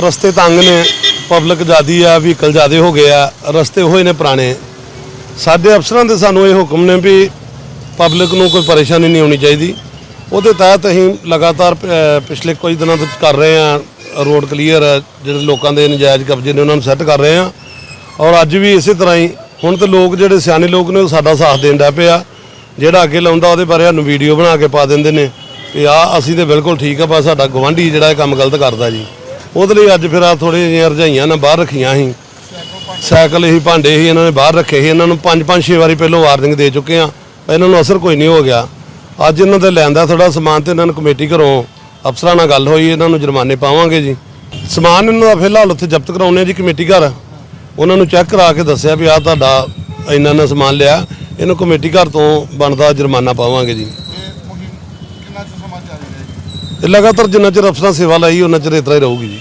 ਰਸਤੇ ਤੰਗ ਨੇ ਪਬਲਿਕ ਜ਼ਿਆਦੀ ਆ ਵਹੀਕਲ ਜ਼ਿਆਦੇ ਹੋ ਗਏ ਆ, ਰਸਤੇ ਹੋਏ ਨੇ ਪੁਰਾਣੇ। ਸਾਡੇ ਅਫਸਰਾਂ ਦੇ ਸਾਨੂੰ ਇਹ ਹੁਕਮ ਨੇ ਵੀ ਪਬਲਿਕ ਨੂੰ ਕੋਈ ਪਰੇਸ਼ਾਨੀ ਨਹੀਂ ਹੋਣੀ ਚਾਹੀਦੀ। ਉਹਦੇ ਤਹਿਤ ਅਸੀਂ ਲਗਾਤਾਰ ਪਿਛਲੇ ਕੁਝ ਦਿਨਾਂ ਤੋਂ ਕਰ ਰਹੇ ਆ ਰੋਡ ਕਲੀਅਰ ਜਿਹੜੇ ਲੋਕਾਂ ਦੇ ਨਜਾਇਜ਼ ਕਬਜ਼ੇ ਨੇ ਉਹਨਾਂ ਨੂੰ ਸੈੱਟ ਕਰ ਰਹੇ ਆ ਔਰ ਅੱਜ ਵੀ ਇਸੇ ਤਰ੍ਹਾਂ ਹੀ, ਹੁਣ ਤੇ ਲੋਕ ਜਿਹੜੇ ਸਿਆਣੇ ਲੋਕ ਨੇ, ਉਹ ਸਾਡਾ ਸਾਥ ਦੇਣ ਡੈ ਪਿਆ ਜਿਹੜਾ ਅੱਗੇ ਲਾਉਂਦਾ, ਉਹਦੇ ਬਾਰੇ ਸਾਨੂੰ ਵੀਡੀਓ ਬਣਾ ਕੇ ਪਾ ਦਿੰਦੇ ਨੇ। ਵੀ ਆ ਅਸੀਂ ਤੇ ਬਿਲਕੁਲ ਠੀਕ ਆ ਪਰ ਸਾਡਾ ਗਵਾਂਢੀ ਜਿਹੜਾ ਇਹ ਕੰਮ ਗਲਤ ਕਰਦਾ ਜੀ। ਉਹਦੇ ਲਈ ਅੱਜ ਫਿਰ ਆ ਥੋੜੇ ਜਿਹੀਆਂ ਰਜਾਈਆਂ ਨਾ ਬਾਹਰ ਰੱਖੀਆਂ ਸੀ। ਸਾਈਕਲ ਹੀ, ਭਾਂਡੇ ਹੀ ਇਹਨਾਂ ਨੇ ਬਾਹਰ ਰੱਖੇ ਸੀ। ਇਹਨਾਂ ਨੂੰ ਪੰਜ ਪੰਜ ਛੇ ਵਾਰੀ ਪਹਿਲਾਂ ਵਾਰਨਿੰਗ ਦੇ ਚੁੱਕੇ ਆ ਪਰ ਇਹਨਾਂ ਨੂੰ ਅਸਰ ਕੋਈ ਨਹੀਂ ਹੋ ਗਿਆ। ਅੱਜ ਇਹਨਾਂ ਦੇ ਲੈਂਦਾ ਥੋੜਾ ਸਮਾਨ ਤੇ ਇਹਨਾਂ ਨੂੰ ਕਮੇਟੀ ਘਰੋਂ ਅਫਸਰਾਂ ਨਾਲ ਗੱਲ ਹੋਈ, ਇਹਨਾਂ ਨੂੰ ਜੁਰਮਾਨੇ ਪਾਵਾਂਗੇ ਜੀ। ਸਮਾਨ ਇਹਨਾਂ ਦਾ ਫਿਲਹਾਲ ਉੱਥੇ ਜ਼ਬਤ ਕਰਾਉਣੇ ਆ ਜੀ, ਕਮੇਟੀ ਘਰ। ਉਹਨਾਂ ਨੂੰ ਚੈੱਕ ਕਰਾ ਕੇ ਦੱਸਿਆ ਵੀ ਆ ਤੁਹਾਡਾ ਇੰਨਾ ਇੰਨਾ ਸਮਾਨ ਲਿਆ। ਇਹਨੂੰ ਕਮੇਟੀ ਘਰ ਤੋਂ ਬਣਦਾ ਜੁਰਮਾਨਾ ਪਾਵਾਂਗੇ ਜੀ। ਇਹ ਲਗਾਤਾਰ ਜਿੰਨਾ ਚਿਰ ਅਫਸਰਾਂ ਸੇਵਾ ਲਈ ਉਹਨਾਂ ਚਿਰ ਇਤਰਾ ਹੀ ਰਹੂਗੀ ਜੀ।